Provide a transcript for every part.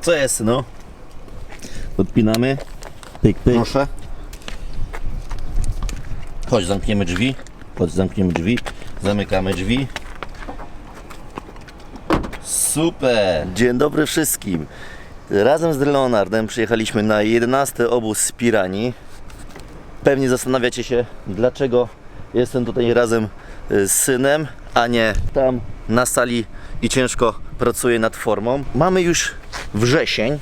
Co jest, no? Podpinamy. Pyk, pyk. Proszę. Chodź, zamkniemy drzwi. Chodź, zamkniemy drzwi. Zamykamy drzwi. Super! Dzień dobry wszystkim. Razem z Leonardem przyjechaliśmy na 11 obóz z Piranii. Pewnie zastanawiacie się, dlaczego jestem tutaj razem z synem, a nie tam na sali i ciężko pracuję nad formą. Mamy już wrzesień,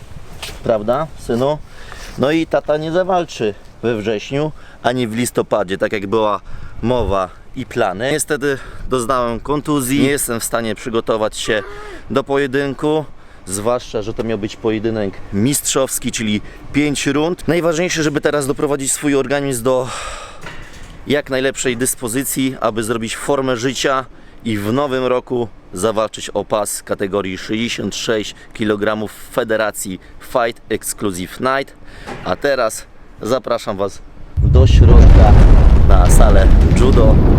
prawda, synu? No i tata nie zawalczy we wrześniu, ani w listopadzie, tak jak była mowa i plany. Niestety doznałem kontuzji, nie jestem w stanie przygotować się do pojedynku. Zwłaszcza, że to miał być pojedynek mistrzowski, czyli 5 rund. Najważniejsze, żeby teraz doprowadzić swój organizm do jak najlepszej dyspozycji, aby zrobić formę życia i w nowym roku zawalczyć o pas kategorii 66 kg w Federacji Fight Exclusive Night. A teraz zapraszam Was do środka na salę judo.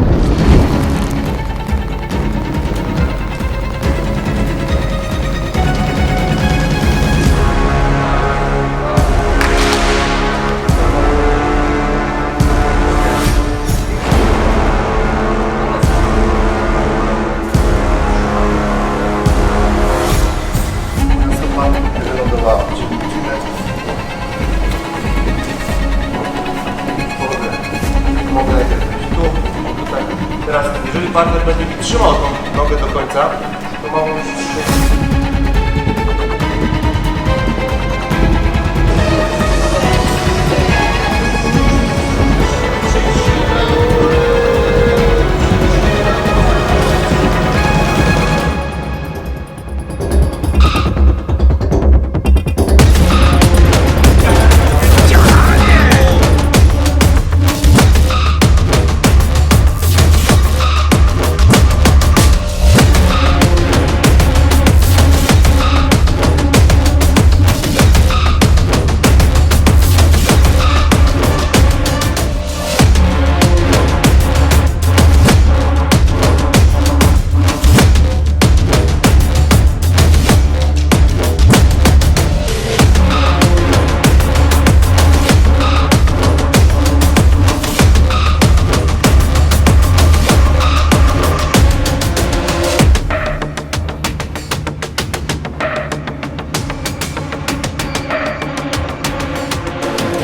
Nogę do końca, to mam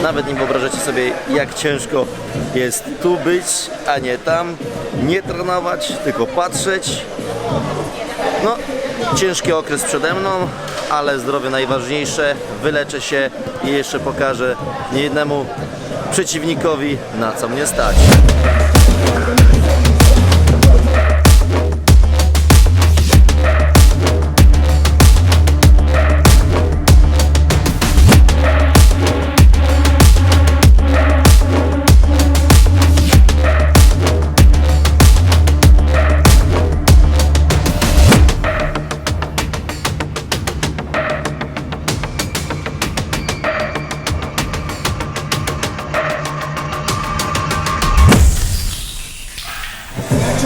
Nawet nie wyobrażacie sobie, jak ciężko jest tu być, a nie tam. Nie trenować, tylko patrzeć. No, ciężki okres przede mną, ale zdrowie najważniejsze. Wyleczę się i jeszcze pokażę niejednemu przeciwnikowi, na co mnie stać.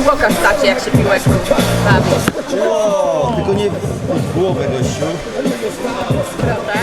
Pokaż tacie, jak się piłeczką bawi. O, tylko nie w głowę, gościu. Prawda?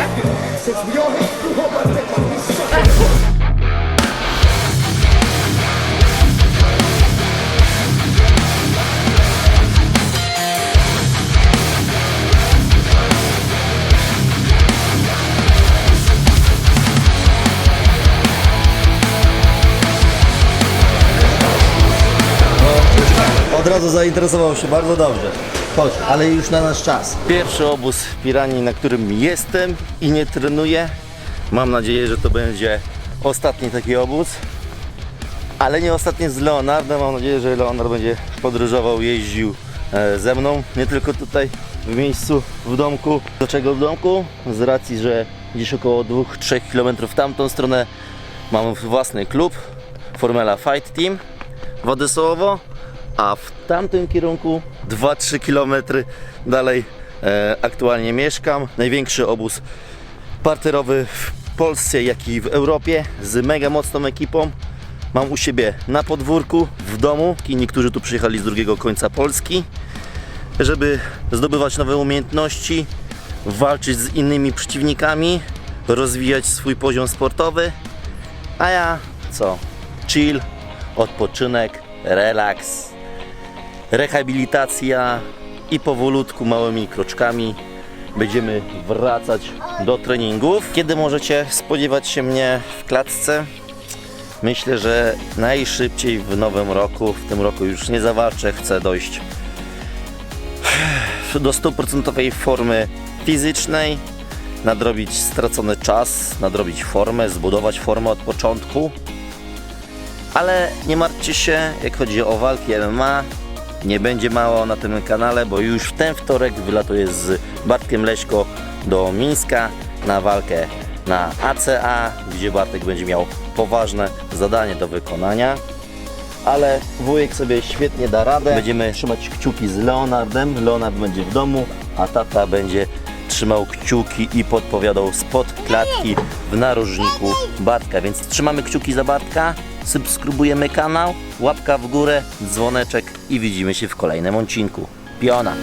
Od razu zainteresował się bardzo dobrze. Chodź, ale już na nasz czas. Pierwszy obóz Piranii, na którym jestem i nie trenuję. Mam nadzieję, że to będzie ostatni taki obóz. Ale nie ostatni z Leonardem. Mam nadzieję, że Leonard będzie podróżował, jeździł e, ze mną. Nie tylko tutaj w miejscu, w domku. Dlaczego w domku? Z racji, że gdzieś około 2-3 km w tamtą stronę mam własny klub Formela Fight Team Władysławowo, a w tamtym kierunku 2-3 km dalej e, aktualnie mieszkam. Największy obóz parterowy w Polsce, jak i w Europie z mega mocną ekipą. Mam u siebie na podwórku, w domu i niektórzy tu przyjechali z drugiego końca Polski, żeby zdobywać nowe umiejętności, walczyć z innymi przeciwnikami, rozwijać swój poziom sportowy. A ja co? Chill, odpoczynek, relaks, rehabilitacja i powolutku, małymi kroczkami będziemy wracać do treningów. Kiedy możecie spodziewać się mnie w klatce? Myślę, że najszybciej w nowym roku. W tym roku już nie zawalczę, chcę dojść do 100% formy fizycznej, nadrobić stracony czas, nadrobić formę, zbudować formę od początku. Ale nie martwcie się, jak chodzi o walki MMA, nie będzie mało na tym kanale, bo już w ten wtorek wylatuję z Bartkiem Leśko do Mińska na walkę na ACA, gdzie Bartek będzie miał poważne zadanie do wykonania. Ale wujek sobie świetnie da radę. Będziemy trzymać kciuki z Leonardem. Leonard będzie w domu, a tata będzie trzymał kciuki i podpowiadał spod klatki w narożniku Bartka. Więc trzymamy kciuki za Bartka, subskrybujemy kanał, łapka w górę, dzwoneczek i widzimy się w kolejnym odcinku. Piona!